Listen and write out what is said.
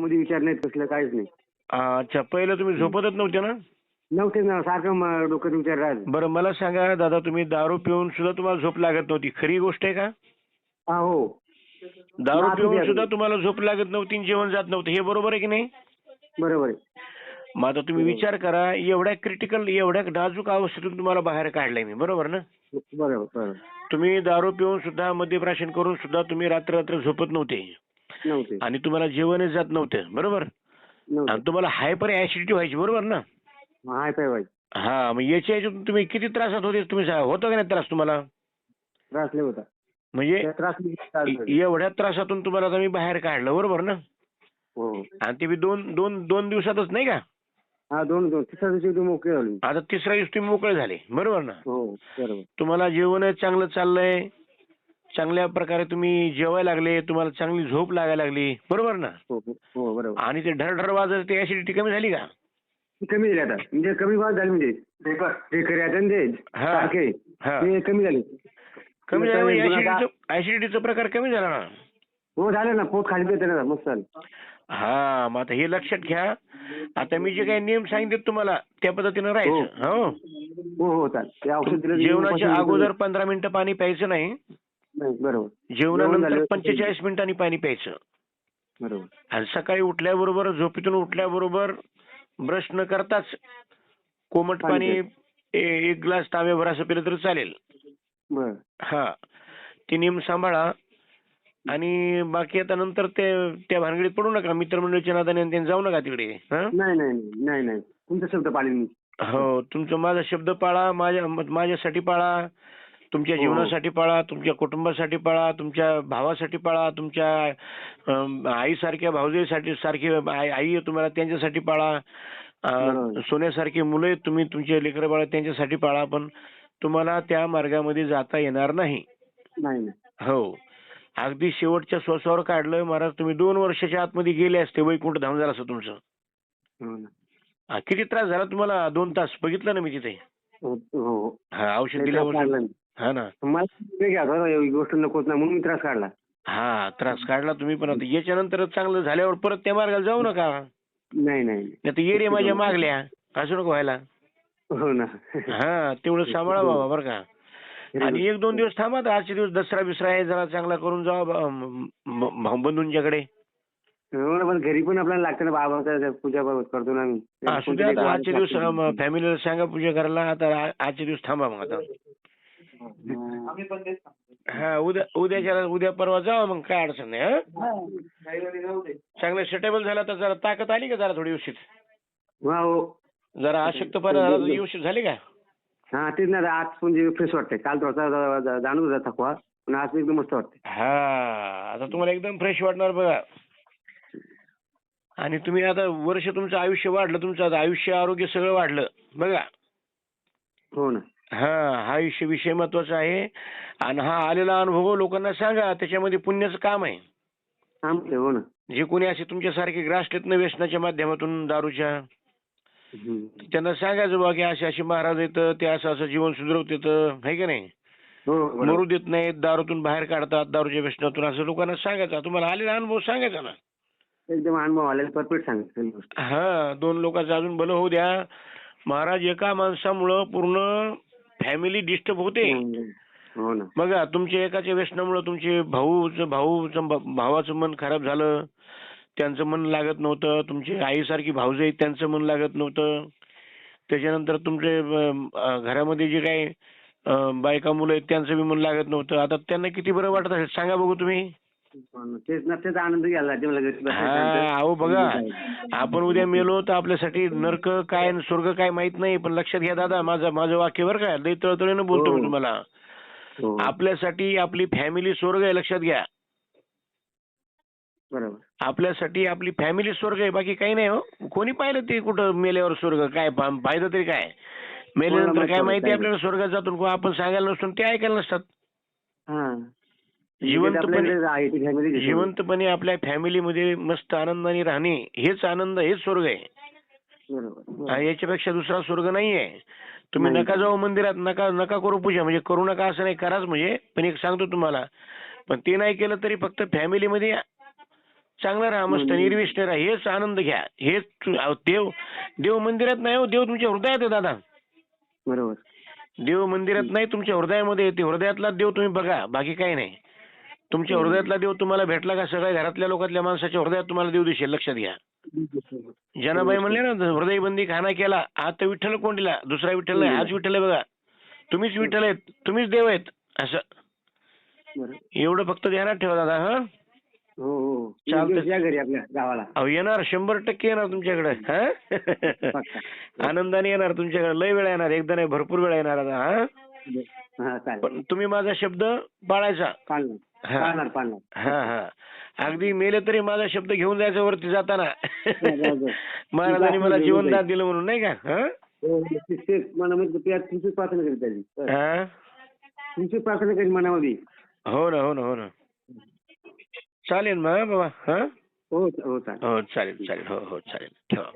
मध्ये विचार नाहीत कसलं काहीच नाही. अच्छा पहिलं तुम्ही झोपतच नव्हते ना? नव्हते ना सारखं म- डोक्यात विचार राहिले. बरं मला सांगा दादा तुम्ही दारू पिऊन सुद्धा तुम्हाला झोप लागत नव्हती. खरी गोष्ट आहे का? हा हो. दारू पिऊन सुद्धा. तुम्हाला झोप लागत नव्हती आणि जेवण जात नव्हतं. हे बरोबर आहे की नाही? बरोबर आहे. मग आता तुम्ही विचार करा एवढ्या क्रिटिकल एवढ्या नाजूक अवस्थेतून तुम्हाला बाहेर काढलंय मी. बरोबर ना? बरोबर बरोबर. तुम्ही दारू पिऊन सुद्धा मद्यप्राशन करून सुद्धा तुम्ही रात्र रात्र झोपत नव्हते. नव्हते. आणि तुम्हाला जेवणच जात नव्हतं. बरोबर? आणि तुम्हाला हायपर ऍसिडिटी व्हायची बरोबर ना? हाय पाय बाई हा मग याच्या याच्यातून तुम्ही किती त्रासात होते? तुम्ही सा- होतं का नाही त्रास तुम्हाला? त्रास लय होता. म्हणजे त्या त्रास. एवढ्या त्रासातून तुम्हाला आता मी बाहेर काढलं बरोबर ना? हो. आणि ते बी दोन दोन दोन दिवसातच नाही का? हा दोन दोन. तिसऱ्या दिवशी एकदम मोकळे झाले. आता तिसऱ्या दिवशी तुम्ही मोकळे झाले बरोबर ना? हो बरोबर. तुम्हाला जेवण चांगलं चाललंय. चांगल्या प्रकारे तुम्ही जेवायला लागले तुम्हाला चांगली झोप लागायला लागली बरोबर ना? हो हो हो बरोबर. आणि ते ढरढर वाजत ते ऍसिडिटी कमी झाली का? कमी झाली आता. म्हणजे कमी भाव झाली म्हणजे. ना ते हा. सारखे. हा. ते कमी झाले. कमी झालं म्हणजे ऍसिडिटीचा प्रकार कमी झाला ना? हो झालं ना. पोट खाली येते ना मस्त झालं. हा मग आता हे लक्षात घ्या. आता मी जे काही नियम सांगितले तुम्हाला त्या पद्धतीनं राहायचं हो. हो हो चालेल. ते औषध दिलं जेवणाच्या अगोदर पंधरा मिनिटं पाणी प्यायचं नाही. नाही, बरोबर. जेवणानंतर पंचेचाळीस मिनिटांनी पाणी प्यायचं. बरोबर. आणि सकाळी उठल्याबरोबर झोपेतून उठल्याबरोबर ब्रश न करताच कोमट पाणी ए- एक ग्लास तांब्याभर असं पिलं तर चालेल. बर. हा. ते नियम सांभाळा. आणि बाकी आता नंतर ते त्या भानगडीत पडू नका. मित्रमंडळीच्या नादाने आणि त्यांनी जाऊ नका तिकडे. हा? नाही नाही नाही, नाही नाही. तुमचा शब्द मी. हो तुमचं माझा शब्द पाळा. माझ्या माझ्यासाठी पाळा. तुमच्या हो. जीवनासाठी पाळा तुमच्या कुटुंबासाठी पाळा तुमच्या भावासाठी पाळा तुमच्या आईसारख्या भावजेसाठी सारखी आई तुम्हाला त्यांच्यासाठी पाळा. सोन्यासारखी मुलं तुम्ही तुमचे लेकरं बाळा त्यांच्यासाठी पाळा पण तुम्हाला त्या मार्गामध्ये जाता येणार नाही. हो. अगदी शेवटच्या श्वासावर काढलं महाराज तुम्ही दोन वर्षाच्या आतमध्ये गेले असते वैकुंठ धाम झालं असं तुमचं. हो किती त्रास झाला तुम्हाला? दोन तास. बघितलं ना मी तिथे? हो औषध दिल्यावर. हा ना. मला एवढी गोष्ट नकोच ना म्हणून मी त्रास काढला. हा त्रास काढला तुम्ही पण आता. याच्यानंतर चांगलं झाल्यावर परत त्या मार्गाला जाऊ नका. नाही नाही नाही. तर येडे माझ्या मागल्या. असं नको व्हायला. हो ना. हा तेवढं सांभाळा बाबा बरं का. आणि एक दोन दिवस थांबा आता. आजचे दिवस दसरा बिसरा आहे जरा चांगला करून जावा बंधूंच्याकडे. हो पण घरी पण आपल्याला लागतं ना बाबाचा पूजा करतो ना आता. आजचे दिवस फॅमिलीला सांगा पूजा करायला. आता आजचे दिवस थांबा मग आता. हा उद्या उद्याच्या उद्या परवा जावा मग काय अडचण नाही हा? चांगलं सेटेबल झालं तर जरा ताकद आली का जरा थोडी व्यवस्थित हा हो. जरा अशक्तपणा झाला तर व्यवस्थित झाली का? हा तेच ना आज म्हणजे फ्रेश वाटतंय. काल थोडासा जा- जाणवत होता थकवा पण आज एकदम मस्त वाटतंय. हा आता तुम्हाला एकदम फ्रेश वाटणार बघा. आणि तुम्ही आता वर्ष तुमचं आयुष्य वाढलं तुमचं आता आयुष्य आरोग्य सगळं वाढलं बघा. हो ना. हा हा आयुष्य विषय महत्त्वाचा आहे. आणि हा आलेला अनुभव लोकांना सांगा त्याच्यामध्ये पुण्याचं काम आहे. हो ना. जे कोणी असे तुमच्यासारखे ग्रासलेत ना व्यसनाच्या माध्यमातून दारूच्या. त्यांना सांगायचं बा की असे असे महाराज येतं ते असं असं जीवन सुधरवत येतं है की नाही? हो बरोबर. मरू देत नाहीत दारूतून बाहेर काढतात दारूच्या व्यसनातून असं लोकांना सांगायचं. तुम्हाला आलेला अनुभव सांगायचा ना? एकदम अनुभव आलेला परफेक्ट सांगितलं गोष्ट. हा दोन लोकांचं अजून भलं होऊ द्या. महाराज एका माणसामुळं पूर्ण फॅमिली डिस्टर्ब होते. हो ना. बघा तुमच्या एकाच्या व्यसनामुळं तुमचे भाऊचं भाऊचं भावाचं मन खराब झालं. त्यांचं मन लागत नव्हतं. तुमची आईसारखी भाऊज आहेत त्यांचं मन लागत नव्हतं. त्याच्यानंतर तुमचे घरामध्ये जे काही बायका मुलं आहेत त्यांचं बी मन लागत नव्हतं. आता त्यांना किती बरं वाटत असेल? सांगा बघू तुम्ही. ना. तेच ना त्याचा आनंद घ्यायला मला घरी हा. अहो बघा आपण उद्या मेलो तर आपल्यासाठी नरक काय आणि स्वर्ग काय माहीत नाही पण लक्षात घ्या दादा माझं माझं वाक्य बरं का लई तळतळीनं बोलतो मी हो. तुम्हाला हो. आपल्यासाठी आपली फॅमिली स्वर्ग आहे लक्षात घ्या बरोबर आपल्यासाठी आपली फॅमिली स्वर्ग आहे बाकी काही नाही हो कोणी पाहिलं ते कुठं मेल्यावर स्वर्ग काय फायदा तरी काय मेल्यानंतर कोणाला काय माहीत आपल्याला स्वर्गात जातो कोण आपण सांगायला नसतो ते ऐकायला नसतात हा जिवंतपणे जिवंतपणे आपल्या फॅमिलीमध्ये मस्त आनंदाने राहणे हेच आनंद हेच स्वर्ग आहे. याच्यापेक्षा दुसरा स्वर्ग नाहीये. तुम्ही. नका जाऊ मंदिरात नका नका करू पूजा. म्हणजे करू नका असं नाही कराच म्हणजे. पण एक सांगतो तुम्हाला पण ते नाही केलं तरी फक्त फॅमिलीमध्ये चांगलं राहा मस्त म्हणजे- निर्विष्ट राहा. हेच आनंद घ्या. हेच देव देव मंदिरात नाही हो. देव तुमच्या हृदयात आहे दादा. बरोबर. देव मंदिरात नाही तुमच्या हृदयामध्ये येते. हृदयातला देव तुम्ही बघा. बाकी काही नाही. तुमच्या. हृदयातला देव तुम्हाला भेटला का? सगळ्या घरातल्या लोकातल्या माणसाच्या हृदयात तुम्हाला देव दिसेल लक्षात घ्या. जनाबाई म्हणले ना हृदयबंदी खाना केला आज तर विठ्ठल कोंडीला दुसरा विठ्ठल नाही आज विठ्ठल आहे बघा. तुम्हीच विठ्ठल आहेत तुम्हीच देव आहेत असं. एवढं फक्त ध्यानात ठेवा दादा हा? हो हो. घरी आपल्या गावाला. अहो येणार शंभर टक्के येणार तुमच्याकडे हा. आनंदाने येणार तुमच्याकडे लय वेळा येणार एकदा नाही भरपूर वेळा येणार आता हा? पण तुम्ही माझा शब्द पाळायचा. पाळणार हा. पाळणार हा हा. अगदी मेले तरी माझा शब्द घेऊन जायचा वरती जाताना. बरोबर. महाराजांनी मला जीवनदान दिलं म्हणून नाही का? हा? हो, तुमची प्रार्थना करीत त्याची हा? तुमची प्रार्थना करी मनामध्ये. हो ना हो ना हो ना. चालेल मग हा बाबा. हा? हो हो चालेल. हो चालेल चालेल. हो हो चालेल. ठेवा.